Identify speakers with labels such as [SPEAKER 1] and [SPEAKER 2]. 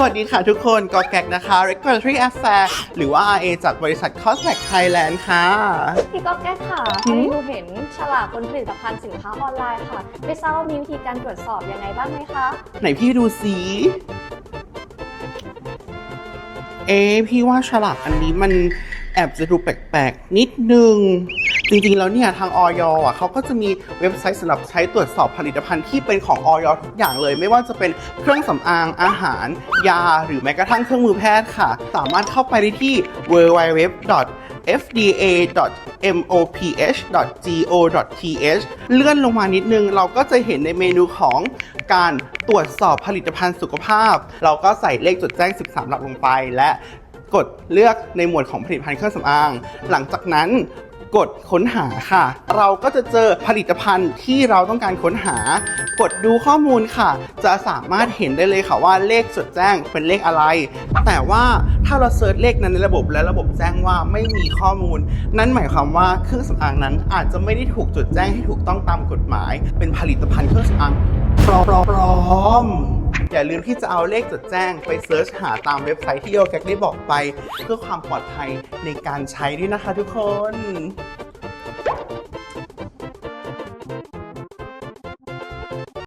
[SPEAKER 1] สวัสดีค่ะทุกคนกอแกกนะคะ Regulatory Affair หรือว่า RA จากบริษัท Cosmec Thailand ค่ะ
[SPEAKER 2] พี่ก๊อฟแก้ค่ะพ
[SPEAKER 1] หื
[SPEAKER 2] อ
[SPEAKER 1] ม
[SPEAKER 2] ดีหนูเห็นฉลากบนผลิตภัณฑ์สินค้าออนไลน์ค่ะ ไม่ทราบว่ามีวิธีการตรวจสอบยังไงบ้างไหมคะ
[SPEAKER 1] ไหนพี่ดูสิเอ๊ะพี่ว่าฉลากอันนี้มันแอบจะดูแปลกๆ นิดนึง จริงๆ แล้วเนี่ยทางออยอะเขาก็จะมีเว็บไซต์สำหรับใช้ตรวจสอบผลิตภัณฑ์ที่เป็นของออยทุกอย่างเลย ไม่ว่าจะเป็นเครื่องสำอางอาหาร ยา หรือแม้กระทั่งเครื่องมือแพทย์ค่ะ สามารถเข้าไปได้ที่ www fda.moph.go.th เลื่อนลงมานิดนึง เราก็จะเห็นในเมนูของการตรวจสอบผลิตภัณฑ์สุขภาพ เราก็ใส่เลขจดแจ้ง 13 หลักลงไปและกดเลือกในหมวดของผลิตภัณฑ์เครื่องสำอาง หลังจากนั้น กดค้นหาค่ะ เราก็จะเจอผลิตภัณฑ์ที่เราต้องการค้นหา กดดูข้อมูลค่ะ จะสามารถเห็นได้เลยค่ะว่าเลขจดแจ้งเป็นเลขอะไร แต่ว่าถ้าเราเซิร์ชเลขนั้นในระบบและระบบแจ้งว่าไม่มีข้อมูล นั่นหมายความว่าเครื่องสำอางนั้นอาจจะไม่ได้ถูกจดแจ้งให้ถูกต้องตามกฎหมาย เป็นผลิตภัณฑ์เครื่องสำอางปลอมปลอม อย่าลืมที่จะเอาเลขจดแจ้งไปเซิร์ชหาตามเว็บไซต์ที่โยแกกได้บอกไป เพื่อความปลอดภัยในการใช้ด้วยนะคะทุกคน